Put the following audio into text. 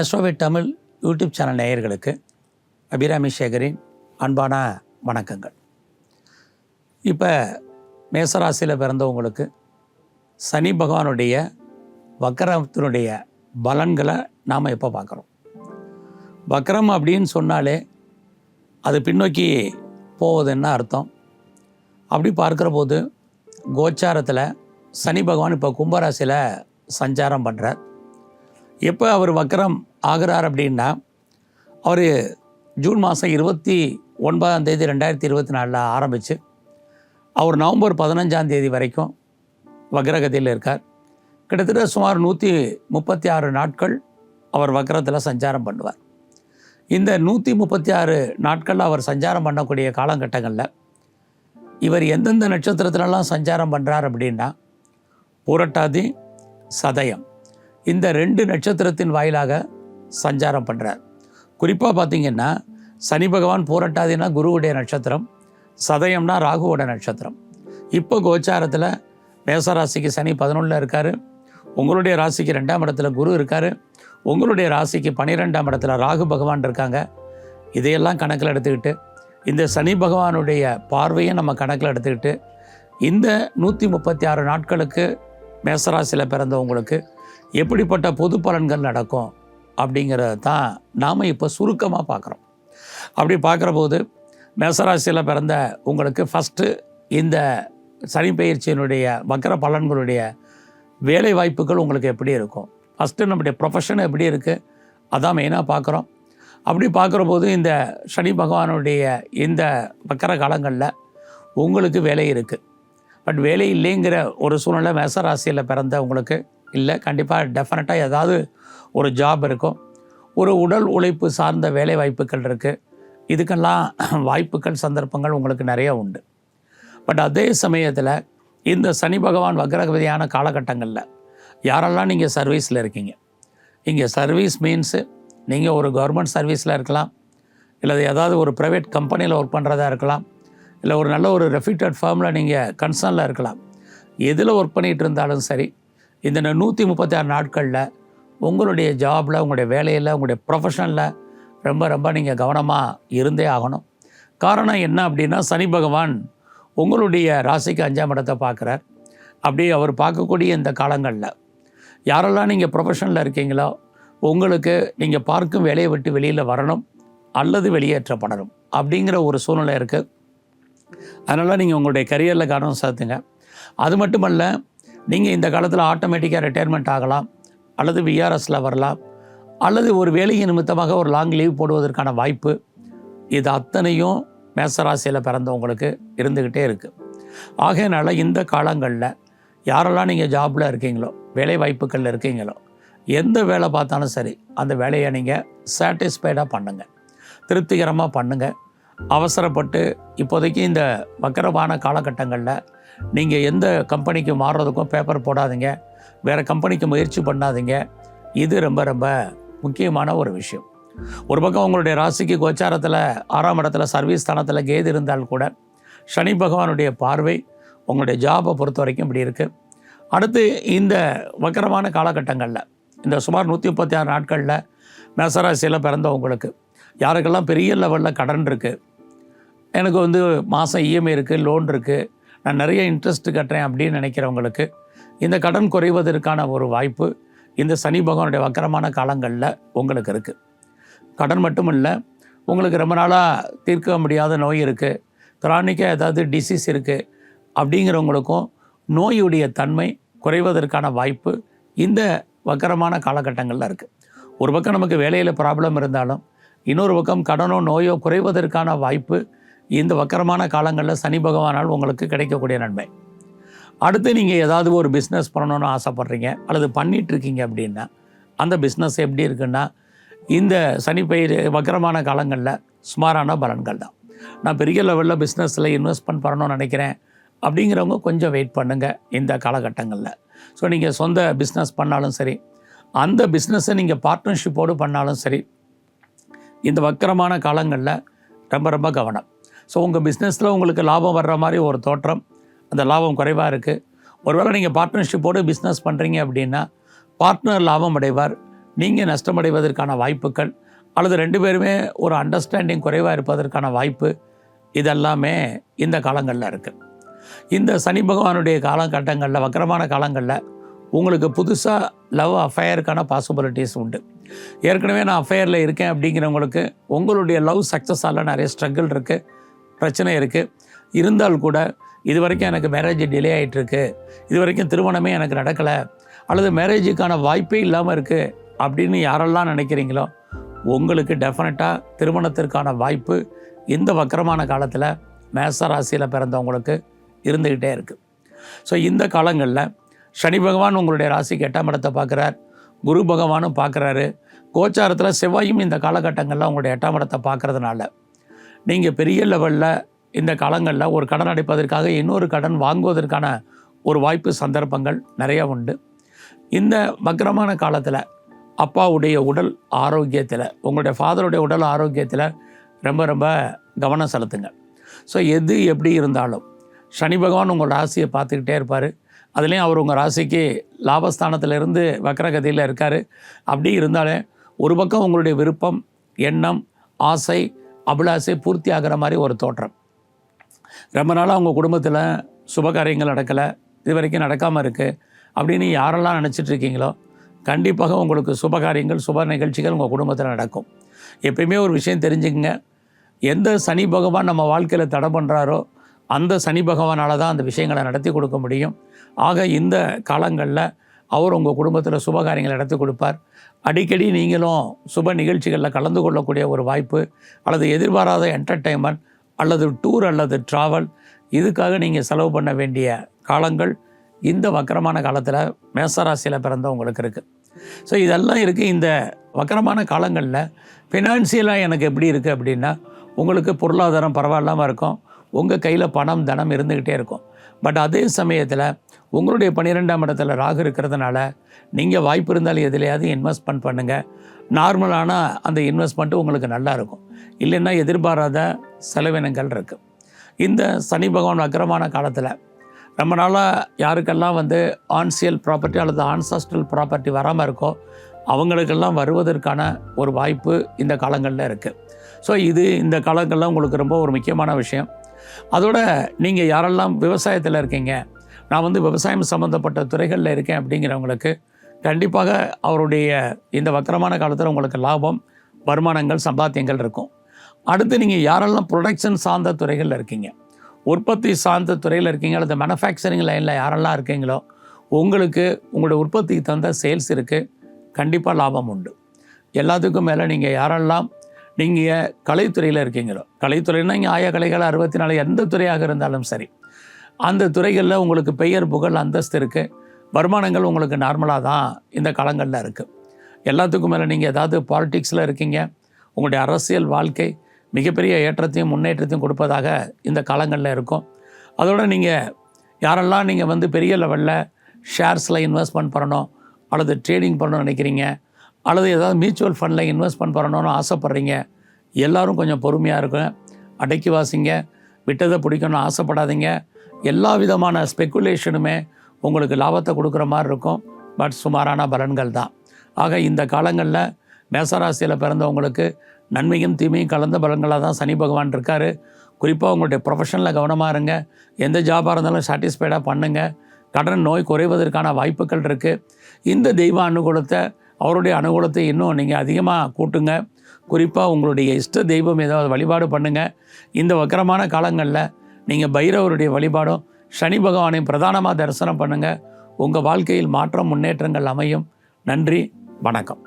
அஸ்ட்ரோவே Tamil YouTube channel நேயர்களுக்கு அபிராமி சேகரின் அன்பான வணக்கங்கள். இப்போ மேசராசியில் பிறந்தவங்களுக்கு சனி பகவானுடைய வக்கரத்தினுடைய பலன்களை நாம் எப்போ பார்க்குறோம்? வக்கரம் அப்படின்னு சொன்னாலே அது பின்னோக்கி போவதுன்னு அர்த்தம். அப்படி பார்க்குற போது கோச்சாரத்தில் சனி பகவான் இப்போ கும்பராசியில் சஞ்சாரம் பண்ணுறார் எப்போ அவர் வக்கரம் ஆகிறார் அப்படின்னா அவர் ஜூன் மாதம் இருபத்தி ஒன்பதாம் தேதி ரெண்டாயிரத்தி இருபத்தி நாலில் ஆரம்பித்து அவர் நவம்பர் பதினஞ்சாம் தேதி வரைக்கும் வக்ரகதியில் இருக்கார். கிட்டத்தட்ட சுமார் நூற்றி முப்பத்தி ஆறு நாட்கள் அவர் வக்ரத்தில் சஞ்சாரம் பண்ணுவார். இந்த நூற்றி முப்பத்தி ஆறு நாட்களில் அவர் சஞ்சாரம் பண்ணக்கூடிய காலகட்டங்களில் இவர் எந்தெந்த நட்சத்திரத்திலலாம் சஞ்சாரம் பண்ணுறார் அப்படின்னா புரட்டாதி சதயம். இந்த ரெண்டு நட்சத்திரத்தின் வாயிலாக சஞ்சாரம் பண்ணுறார் குறிப்பாக பார்த்தீங்கன்னா சனி பகவான் பூரட்டாதினா குருவுடைய நட்சத்திரம் சதயம்னா ராகுவோட நட்சத்திரம். இப்போ கோச்சாரத்தில் மேசராசிக்கு சனி பதினொன்றில் இருக்கார். உங்களுடைய ராசிக்கு ரெண்டாம் இடத்துல குரு இருக்கார். உங்களுடைய ராசிக்கு பன்னிரெண்டாம் இடத்துல ராகு பகவான் இருக்காங்க. இதையெல்லாம் கணக்கில் எடுத்துக்கிட்டு இந்த சனி பகவானுடைய பார்வையை நம்ம கணக்கில் எடுத்துக்கிட்டு இந்த நூற்றி முப்பத்தி ஆறு நாட்களுக்கு மேசராசியில் பிறந்தவங்களுக்கு எப்படிப்பட்ட பொது பலன்கள் நடக்கும் அப்படிங்கிறத தான் நாம் இப்போ சுருக்கமாக பார்க்குறோம். அப்படி பார்க்குற போது மேசராசியில் பிறந்த உங்களுக்கு ஃபஸ்ட்டு இந்த சனி பயிற்சியினுடைய வக்கர பலன்களுடைய வேலை வாய்ப்புகள் உங்களுக்கு எப்படி இருக்கும்? ஃபஸ்ட்டு நம்முடைய ப்ரொஃபஷன் எப்படி இருக்குது அதான் மெயினாக பார்க்குறோம். அப்படி பார்க்குற போது இந்த சனி பகவானுடைய இந்த வக்கர காலங்களில் உங்களுக்கு வேலை இருக்குது பட் வேலை இல்லைங்கிற ஒரு சூழ்நிலை மேசராசியில் பிறந்த உங்களுக்கு இல்லை கண்டிப்பாக டெஃபினட்டாக ஏதாவது ஒரு ஜாப் இருக்கும் ஒரு உடல் உழைப்பு சார்ந்த வேலை வாய்ப்புகள் இருக்குது இதுக்கெல்லாம் வாய்ப்புகள் சந்தர்ப்பங்கள் உங்களுக்கு நிறைய உண்டு. பட் அதே சமயத்தில் இந்த சனி பகவான் வக்ரகதியான காலகட்டங்களில் யாரெல்லாம் நீங்கள் சர்வீஸில் இருக்கீங்க? இங்கே சர்வீஸ் மீன்ஸு நீங்கள் ஒரு கவர்மெண்ட் சர்வீஸில் இருக்கலாம். இல்லை ஏதாவது ஒரு ப்ரைவேட் கம்பெனியில் ஒர்க் பண்ணுறதா இருக்கலாம். இல்லை ஒரு நல்ல ஒரு ரெஃப்யூட்டட் ஃபார்மில் நீங்கள் கன்சர்னில் இருக்கலாம். எதில் ஒர்க் பண்ணிகிட்டு இருந்தாலும் சரி இந்த நூற்றி முப்பத்தி ஆறு நாட்களில் உங்களுடைய ஜாபில் உங்களுடைய வேலையில் உங்களுடைய ப்ரொஃபஷனில் ரொம்ப ரொம்ப நீங்கள் கவனமாக இருந்தே ஆகணும். காரணம் என்ன அப்படின்னா சனி பகவான் உங்களுடைய ராசிக்கு அஞ்சாம் இடத்தை பார்க்குறார். அப்படி அவர் பார்க்கக்கூடிய இந்த காலங்களில் யாரெல்லாம் நீங்கள் ப்ரொஃபஷனில் இருக்கீங்களோ உங்களுக்கு நீங்கள் பார்க்கும் வேலையை விட்டு வெளியில் வரணும் அல்லது வெளியேற்றப்படணும் அப்படிங்கிற ஒரு சூழ்நிலை இருக்குது அதனால் நீங்கள் உங்களுடைய கரியரில் கவனம் செலுத்துங்க. அது மட்டுமல்ல நீங்கள் இந்த காலத்தில் ஆட்டோமேட்டிக்காக ரிட்டையர்மெண்ட் ஆகலாம் அல்லது விஆர்எஸில் வரலாம் அல்லது ஒரு வேலையின் நிமித்தமாக ஒரு லாங் லீவ் போடுவதற்கான வாய்ப்பு இது அத்தனையும் மேசராசியில் பிறந்தவங்களுக்கு இருந்துக்கிட்டே இருக்குது ஆகையினால இந்த காலங்களில் யாரெல்லாம் நீங்கள் ஜாபில் இருக்கீங்களோ வேலை வாய்ப்புகளில் இருக்கீங்களோ எந்த வேலை பார்த்தாலும் சரி அந்த வேலையை நீங்கள் சாட்டிஸ்ஃபைடாக பண்ணுங்கள் திருப்திகரமாக பண்ணுங்கள் அவசரப்பட்டு இப்போதைக்கு இந்த வக்கரமான காலகட்டங்களில் நீங்கள் எந்த கம்பெனிக்கு மாறுறதுக்கும் பேப்பர் போடாதீங்க. வேறு கம்பெனிக்கு முயற்சி பண்ணாதீங்க. இது ரொம்ப ரொம்ப முக்கியமான ஒரு விஷயம். ஒரு பக்கம் உங்களுடைய ராசிக்கு கோச்சாரத்தில் ஆறாம் இடத்துல சர்வீஸ் ஸ்தானத்தில் கேது இருந்தால் கூட சனி பகவானுடைய பார்வை உங்களுடைய ஜாபை பொறுத்த வரைக்கும் இப்படி இருக்குது அடுத்து இந்த வக்கரமான காலகட்டங்களில் இந்த சுமார் நூற்றி முப்பத்தி ஆறு நாட்களில் மேசராசியில் பிறந்தவங்களுக்கு யாருக்கெல்லாம் பெரிய லெவலில் கடன் இருக்குது எனக்கு வந்து மாதம் இஎம்ஐ இருக்குது லோன் இருக்குது நான் நிறைய இன்ட்ரெஸ்ட் கட்டுறேன் அப்படின்னு நினைக்கிறவங்களுக்கு இந்த கடன் குறைவதற்கான ஒரு வாய்ப்பு இந்த சனி பகவானுடைய வக்கரமான காலங்களில் உங்களுக்கு இருக்குது கடன் மட்டும் இல்லை உங்களுக்கு ரொம்ப நாளாக தீர்க்க முடியாத நோய் இருக்குது கிரானிக்காக ஏதாவது டிசீஸ் இருக்குது அப்படிங்கிறவங்களுக்கும் நோயுடைய தன்மை குறைவதற்கான வாய்ப்பு இந்த வக்கரமான காலகட்டங்களில் இருக்குது ஒரு பக்கம் நமக்கு வேலையில் ப்ராப்ளம் இருந்தாலும் இன்னொரு பக்கம் கடனோ நோயோ குறைவதற்கான வாய்ப்பு இந்த வக்கரமான காலங்களில் சனி பகவானால் உங்களுக்கு கிடைக்கக்கூடிய நன்மை. அடுத்து நீங்கள் ஏதாவது ஒரு பிஸ்னஸ் பண்ணணும்னு ஆசைப்பட்றீங்க அல்லது பண்ணிகிட்ருக்கீங்க அப்படின்னா அந்த பிஸ்னஸ் எப்படி இருக்குன்னா இந்த சனி பயிர் வக்கரமான காலங்களில் சுமாரான பலன்கள் தான். நான் பெரிய லெவலில் பிஸ்னஸில் இன்வெஸ்ட்மெண்ட் பண்ணணும்னு நினைக்கிறேன் அப்படிங்கிறவங்க கொஞ்சம் வெயிட் பண்ணுங்கள் இந்த காலகட்டங்களில். ஸோ நீங்கள் சொந்த பிஸ்னஸ் பண்ணாலும் சரி அந்த பிஸ்னஸை நீங்கள் பார்ட்னர்ஷிப்போடு பண்ணாலும் சரி இந்த வக்கரமான காலங்களில் ரொம்ப ரொம்ப கவனம். ஸோ உங்கள் பிஸ்னஸில் உங்களுக்கு லாபம் வர்ற மாதிரி ஒரு தோற்றம். அந்த லாபம் குறைவாக இருக்குது ஒருவேளை நீங்கள் பார்ட்னர்ஷிப்போடு பிஸ்னஸ் பண்ணுறீங்க அப்படின்னா பார்ட்னர் லாபம் அடைவார். நீங்கள் நஷ்டமடைவதற்கான வாய்ப்புகள் அல்லது ரெண்டு பேருமே ஒரு அண்டர்ஸ்டாண்டிங் குறைவாக இருப்பதற்கான வாய்ப்பு இதெல்லாமே இந்த காலங்களில் இருக்குது இந்த சனி பகவானுடைய காலகட்டங்களில் வக்கரமான காலங்களில் உங்களுக்கு புதுசாக லவ் அஃபயருக்கான பாசிபிலிட்டிஸ் உண்டு. ஏற்கனவே நான் அஃபையரில் இருக்கேன் அப்படிங்கிறவங்களுக்கு உங்களுடைய லவ் சக்ஸஸால் நிறைய ஸ்ட்ரகிள் இருக்குது பிரச்சனை இருக்குது இருந்தால் கூட இது வரைக்கும் எனக்கு மேரேஜ் டிலே ஆகிட்டுருக்கு இது வரைக்கும் திருமணமே எனக்கு நடக்கலை. அல்லது மேரேஜுக்கான வாய்ப்பே இல்லாமல் இருக்குது அப்படின்னு யாரெல்லாம் நினைக்கிறீங்களோ உங்களுக்கு டெஃபினட்டாக திருமணத்திற்கான வாய்ப்பு இந்த வக்கரமான காலத்தில் மேச ராசியில் பிறந்தவங்களுக்கு இருந்துக்கிட்டே இருக்குது ஸோ இந்த காலங்களில் சனி பகவான் உங்களுடைய ராசிக்கு எட்டாம் இடத்தை பார்க்குறார். குரு பகவானும் பார்க்குறாரு. கோச்சாரத்தில் செவ்வாயும் இந்த காலகட்டங்களில் உங்களுடைய எட்டாம் இடத்தை பார்க்குறதுனால. நீங்கள் பெரிய லெவலில் இந்த காலங்களில் ஒரு கடன் அடைப்பதற்காக இன்னொரு கடன் வாங்குவதற்கான ஒரு வாய்ப்பு சந்தர்ப்பங்கள் நிறைய உண்டு. இந்த வக்கரமான காலத்தில் அப்பாவுடைய உடல் ஆரோக்கியத்தில் உங்களுடைய ஃபாதருடைய உடல் ஆரோக்கியத்தில் ரொம்ப ரொம்ப கவனம் செலுத்துங்க. ஸோ எது எப்படி இருந்தாலும் சனி பகவான் உங்கள் ராசியை பார்த்துக்கிட்டே இருப்பார். அதுலேயும் அவர் உங்கள் ராசிக்கு லாபஸ்தானத்திலிருந்து வக்கரகதியில் இருக்கார். அப்படி இருந்தாலே ஒரு பக்கம் உங்களுடைய விருப்பம் எண்ணம் ஆசை அபிலாசை பூர்த்தி ஆகிற மாதிரி ஒரு தோற்றம். ரொம்ப நாளாக அவங்க குடும்பத்தில் சுபகாரியங்கள் நடக்கலை இது வரைக்கும் நடக்காமல் இருக்குது அப்படின்னு யாரெல்லாம் நினச்சிட்டு இருக்கீங்களோ கண்டிப்பாக உங்களுக்கு சுபகாரியங்கள் சுப நிகழ்ச்சிகள் உங்கள் குடும்பத்தில் நடக்கும். எப்பயுமே ஒரு விஷயம் தெரிஞ்சுக்கங்க. எந்த சனி பகவான் நம்ம வாழ்க்கையில் தடை பண்ணுறாரோ அந்த சனி பகவானால் தான் அந்த விஷயங்களை நடத்தி கொடுக்க முடியும். ஆக இந்த காலங்களில் அவர் உங்கள் குடும்பத்தில் சுபகாரியங்களை நடத்தி கொடுப்பார். அடிக்கடி நீங்களும் சுப நிகழ்ச்சிகளில் கலந்து கொள்ளக்கூடிய ஒரு வாய்ப்பு அல்லது எதிர்பாராத என்டர்டெயின்மெண்ட் அல்லது டூர் அல்லது ட்ராவல் இதுக்காக நீங்கள் செலவு பண்ண வேண்டிய காலங்கள் இந்த வக்கரமான காலத்தில் மேசராசியில் பிறந்தவங்களுக்கு இருக்குது ஸோ இதெல்லாம் இருக்குது இந்த வக்கரமான காலங்களில் ஃபினான்சியலாக எனக்கு எப்படி இருக்குது அப்படின்னா உங்களுக்கு பொருளாதாரம் பரவாயில்லாமல் இருக்கும். உங்கள் கையில் பணம் தனம் இருந்துக்கிட்டே இருக்கும். பட் அதே சமயத்தில் உங்களுடைய பன்னிரெண்டாம் இடத்துல ராகு இருக்கிறதுனால நீங்கள் வாய்ப்பு இருந்தாலும் எதுலையாவது இன்வெஸ்ட்மெண்ட் பண்ணுங்கள் நார்மலான அந்த இன்வெஸ்ட்மெண்ட்டு உங்களுக்கு நல்லா இருக்கும். இல்லைன்னா எதிர்பாராத செலவினங்கள் இருக்குது இந்த சனி பகவான் அக்கிரமான காலத்தில் ரொம்ப நாளாக யாருக்கெல்லாம் வந்து ஆன்சியல் ப்ராப்பர்ட்டி அல்லது ஆன்சாஸ்ட்ரல் ப்ராப்பர்ட்டி வராமல் இருக்கோ அவங்களுக்கெல்லாம் வருவதற்கான ஒரு வாய்ப்பு இந்த காலங்களில் இருக்குது ஸோ இது இந்த காலங்களில் உங்களுக்கு ரொம்ப ஒரு முக்கியமான விஷயம். அதோட நீங்கள் யாரெல்லாம் விவசாயத்தில் இருக்கீங்க நான் வந்து விவசாயம் சம்மந்தப்பட்ட துறைகளில் இருக்கேன் அப்படிங்கிறவங்களுக்கு கண்டிப்பாக அவருடைய இந்த வக்கரமான காலத்தில் உங்களுக்கு லாபம் வருமானங்கள் சம்பாத்தியங்கள் இருக்கும். அடுத்து நீங்கள் யாரெல்லாம் ப்ரொடக்ஷன் சார்ந்த துறைகளில் இருக்கீங்க உற்பத்தி சார்ந்த துறையில் இருக்கீங்க அல்லது மேனுஃபேக்சரிங் லைனில் யாரெல்லாம் இருக்கீங்களோ உங்களுக்கு உங்களுடைய உற்பத்திக்கு தகுந்த சேல்ஸ் இருக்குது கண்டிப்பாக லாபம் உண்டு. எல்லாத்துக்கும் மேலே நீங்கள் யாரெல்லாம் நீங்கள் கலைத்துறையில் இருக்கீங்களோ கலைத்துறைன்னா இங்கே ஆய கலைகள் அறுபத்தி நாலு எந்த துறையாக இருந்தாலும் சரி. அந்த துறைகளில் உங்களுக்கு பெயர் புகழ் அந்தஸ்து இருக்குது வருமானங்கள் உங்களுக்கு நார்மலாக தான் இந்த காலங்களில் இருக்குது எல்லாத்துக்கும் மேலே நீங்கள் ஏதாவது பாலிட்டிக்ஸில் இருக்கீங்க. உங்களுடைய அரசியல் வாழ்க்கை மிகப்பெரிய ஏற்றத்தையும் முன்னேற்றத்தையும் கொடுப்பதாக இந்த காலங்களில் இருக்கும். அதோடு நீங்கள் யாரெல்லாம் நீங்கள் வந்து பெரிய லெவலில் ஷேர்ஸில் இன்வெஸ்ட்மெண்ட் பண்ணணும் அல்லது ட்ரேடிங் பண்ணணும்னு நினைக்கிறீங்க அல்லது ஏதாவது மியூச்சுவல் ஃபண்டில் இன்வெஸ்ட்மெண்ட் பண்ணணும்னு ஆசைப்பட்றீங்க எல்லாரும் கொஞ்சம் பொறுமையாக இருக்கும் அடக்கி வாசிங்க விட்டதை பிடிக்கணும்னு ஆசைப்படாதீங்க. எல்லா விதமான ஸ்பெக்குலேஷனுமே உங்களுக்கு லாபத்தை கொடுக்குற மாதிரி இருக்கும். பட் சுமாரான பலன்கள் தான். ஆக இந்த காலங்களில் மேசராசியில் பிறந்தவங்களுக்கு நன்மையும் தீமையும் கலந்த பலன்களாக தான் சனி பகவான் இருக்கார். குறிப்பாக உங்களுடைய ப்ரொஃபஷனில் கவனமாக இருங்க. எந்த ஜாபாக இருந்தாலும் சாட்டிஸ்ஃபைடாக பண்ணுங்கள் கடன் நோய் குறைவதற்கான வாய்ப்புகள் இருக்குது இந்த தெய்வ அனுகூலத்தை அவருடைய அனுகூலத்தை இன்னும் நீங்கள் அதிகமாக கூட்டுங்க. குறிப்பாக உங்களுடைய இஷ்ட தெய்வம் ஏதாவது வழிபாடு பண்ணுங்கள் இந்த வக்கரமான காலங்களில் நீங்கள் பைரவருடைய வழிபாடும் சனி பகவானை பிரதானமாக தரிசனம் பண்ணுங்கள் உங்கள் வாழ்க்கையில் மாற்றம் முன்னேற்றங்கள் அமையும். நன்றி வணக்கம்.